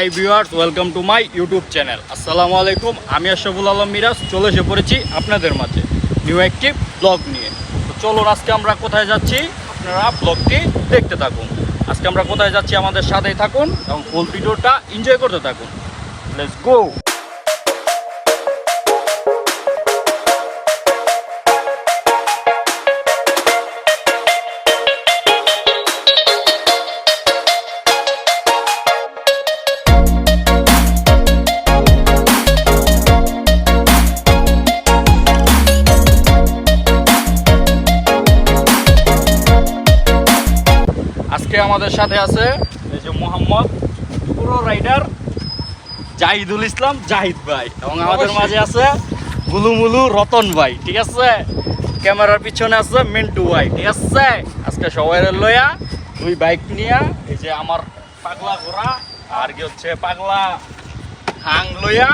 Hi viewers welcome to my YouTube channel আসসালামু আলাইকুম আমি আশরাফুল আলম মিরাজ, চলে এসে পড়েছি আপনাদের মাঝে নিউ একটি ব্লগ নিয়ে। তো চলুন, আজকে আমরা কোথায় যাচ্ছি? আপনারা ব্লগটি দেখতে থাকুন। আজকে আমরা কোথায় যাচ্ছি আমাদের সাথেই থাকুন এবং ফুল ভিডিওটা এনজয় করতে থাকুন। লেটস গো আজকে আমাদের সাথে আছে এই যে মোহাম্মদ পুরো রাইডার জাহিদুল ইসলাম জাহিদ ভাই এবং আমাদের মাঝে আছে গুলুমুলু রতন ভাই ঠিক আছে? ক্যামেরার পিছনে আছে মিন্টু ভাই ঠিক আছে? আজকে সবাই লইয়া দুই বাইক নিয়ে এই যে আমার পাগলা ঘোড়া আর কি হচ্ছে পাগলা হাং লইয়া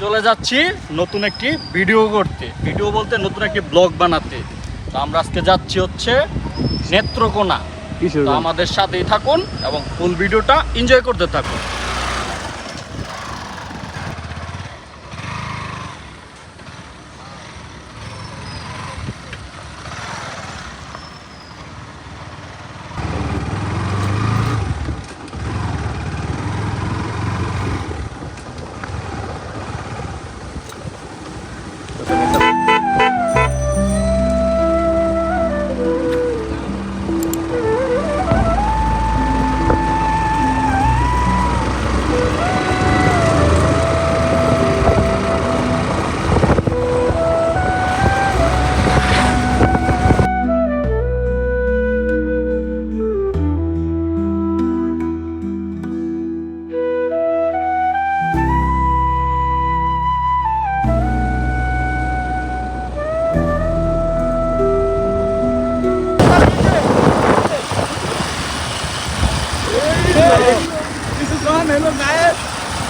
চলে যাচ্ছি নতুন একটি ভিডিও করতে। ভিডিও বলতে নতুন একটি ব্লগ বানাতে। তো আমরা আজকে যাচ্ছি হচ্ছে নেত্রকোনা। আমাদের সাথেই থাকুন এবং ফুল ভিডিওটা এনজয় করতে থাকুন।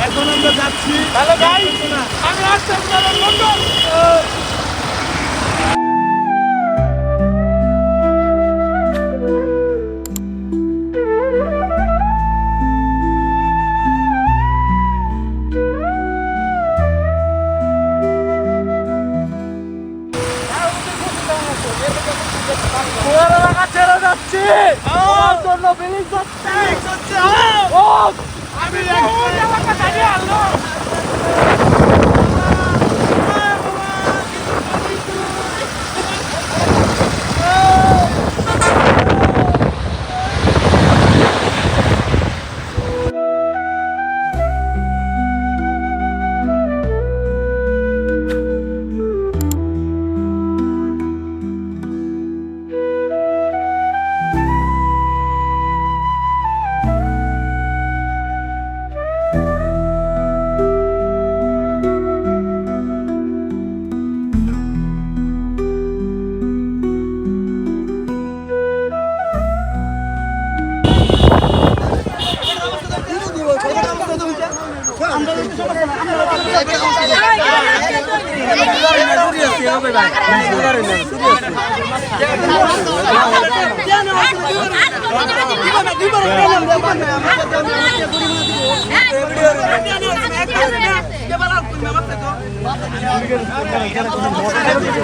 এখন আমরা যাচ্ছি হ্যালো গাই আমি আসছি আপনাদের লন্ডন ছেড়ে যাচ্ছি। আমার জন্য বিলিং করছে। ও আমি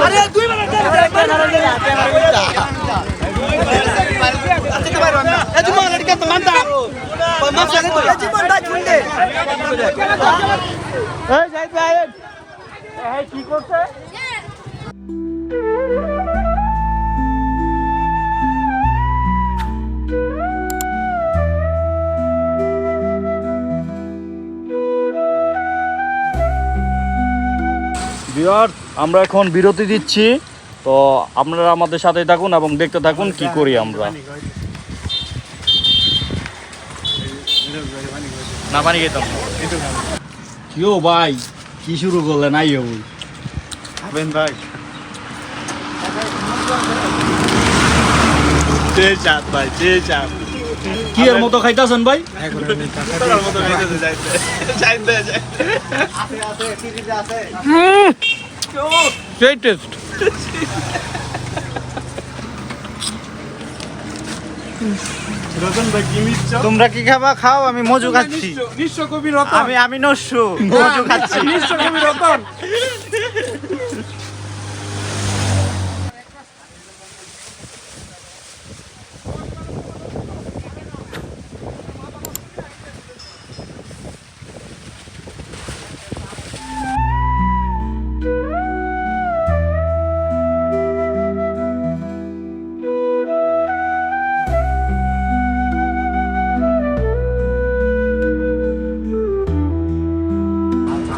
আরে দুই মিনিট আমরা এখন বিরতি দিচ্ছি। তো আপনারা আমাদের সাথে থাকুন এবং দেখতে থাকুন কি করি আমরা। না পানি খেতাম। কিও ভাই? কি শুরু করলেন? আইও বই খাবেন ভাই। কি এর মতো খাইতাছেন ভাই? সেই টেস্ট রতন ভাই কি নিচ্ছ তোমরা কি খাবা? খাও আমি মজু খাচ্ছি। আমি আমি নস্যু মজু খাচ্ছি। নিশ্চয় কবি রতন।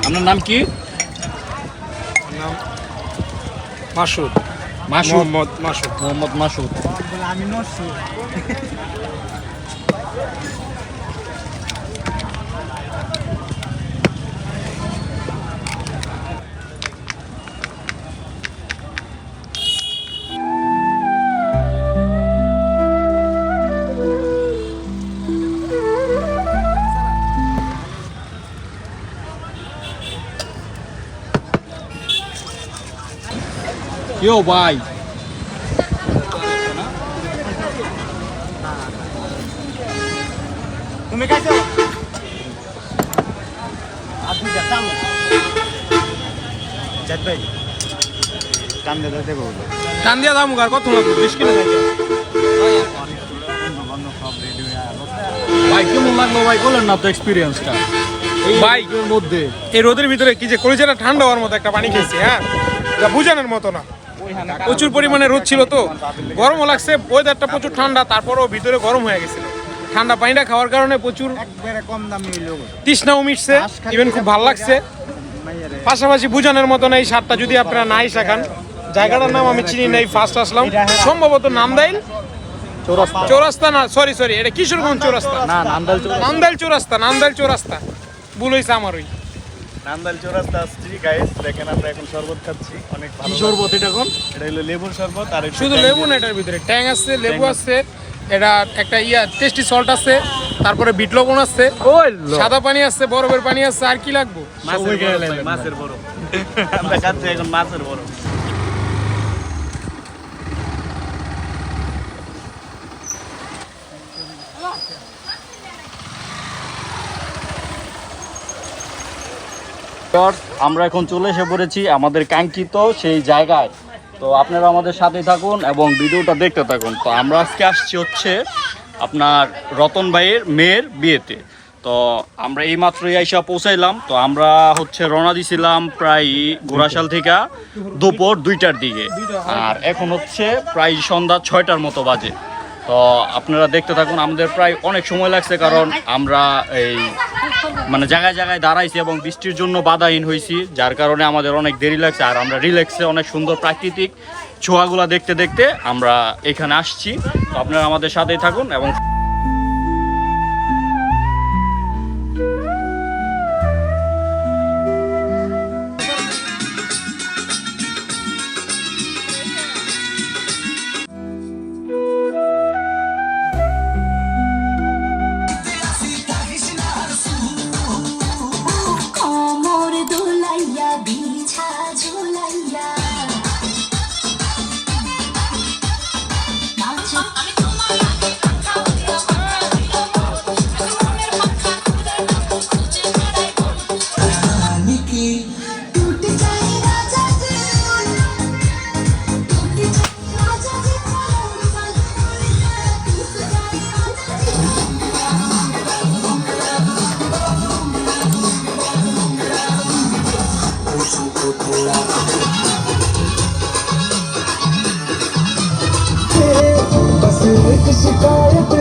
আপনার নাম কি? মাসুদ। মাসুদ? মোহাম্মদ মাসুদ। মোহাম্মদ মাসুদ। আমি কেউ ভাই তুমি আপনি ভাই কান দিতে বলো দিয়া দাম গার কত লাগবে বিশ কিলো খাইছো ভাই কেমন লাগল ভাই বলেন না তো এক্সপিরিয়েন্সটা ভাই। এর মধ্যে। এই রোদের ভিতরে কি যে কলিজাটা ঠান্ডা হওয়ার মতো একটা পানি খেয়েছি হ্যাঁ? বুঝানোর মতো না। প্রচুর পরিমাণে রোদ ছিল তো। গরমও লাগছে ওয়েদারটা প্রচুর ঠান্ডা তারপরও ভিতরে গরম হয়ে গেছিল। ঠান্ডা পানিটা খাওয়ার কারণে প্রচুর কম দামি তৃষ্ণাও মিটছে ইভেন খুব ভালো লাগছে। পাশাপাশি বুঝানোর মতো না এই সারটা যদি আপনারা নাই শেখান জায়গাটার নাম আমি চিনি নাই ফার্স্ট আসলাম। সম্ভবত নামদাইল চৌরাস্তা। চৌরাস্তা না সরি সরি এটা কিশোরগঞ্জ চৌরাস্তা। নান্দাল চৌরাস্তা। নামদাইল চৌরাস্তা নামদাইল চৌরাস্তা। ভুল হয়েছে আমার ওই নান্দাল চৌরাস্তা আসছি গাইস দেখেন আমরা এখন শরবত খাচ্ছি। অনেক ভালো শরবত এটা কোন? এটা হলো লেবুর শরবত আর শুধু ট্যাং লেবু না এটার ভিতরে ট্যাং আছে লেবু আছে এটা একটা ইয়া টেস্টি সল্ট আছে তারপরে বিট লবণ আছে সাদা পানি আছে বরফের পানি আছে আর কি লাগবো? মাছের বরফ মাছের বরফ। আমরা খাচ্ছি এখন মাছের বরফ। Viewers, আমরা এখন চলে এসে পড়েছি আমাদের কাঙ্ক্ষিত সেই জায়গায়। তো আপনারা আমাদের সাথে থাকুন এবং ভিডিওটা দেখতে থাকুন। তো আমরা আজকে আসছি হচ্ছে আপনার রতন ভাইয়ের মেয়ের বিয়েতে। তো আমরা এই মাত্রই আইসা পৌঁছাইলাম। তো আমরা হচ্ছে রওনা দিছিলাম প্রায় ঘোড়াশাল থেকে দুপুর দুইটার দিকে। আর এখন হচ্ছে প্রায় সন্ধ্যা ছয়টার মতো বাজে। তো আপনারা দেখতে থাকুন আমাদের প্রায় অনেক সময় লাগছে কারণ আমরা এই মানে জায়গায় জায়গায় দাঁড়াইছি এবং বৃষ্টির জন্য বাধাহীন হয়েছি যার কারণে আমাদের অনেক দেরি লাগছে। আর আমরা রিল্যাক্সে অনেক সুন্দর প্রাকৃতিক ছোঁয়াগুলা দেখতে দেখতে আমরা এখানে আসছি। তো আপনারা আমাদের সাথেই থাকুন এবং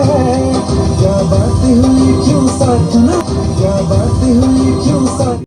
क्या बात हुई क्यों साथ ना क्या बात हुई क्यों साथ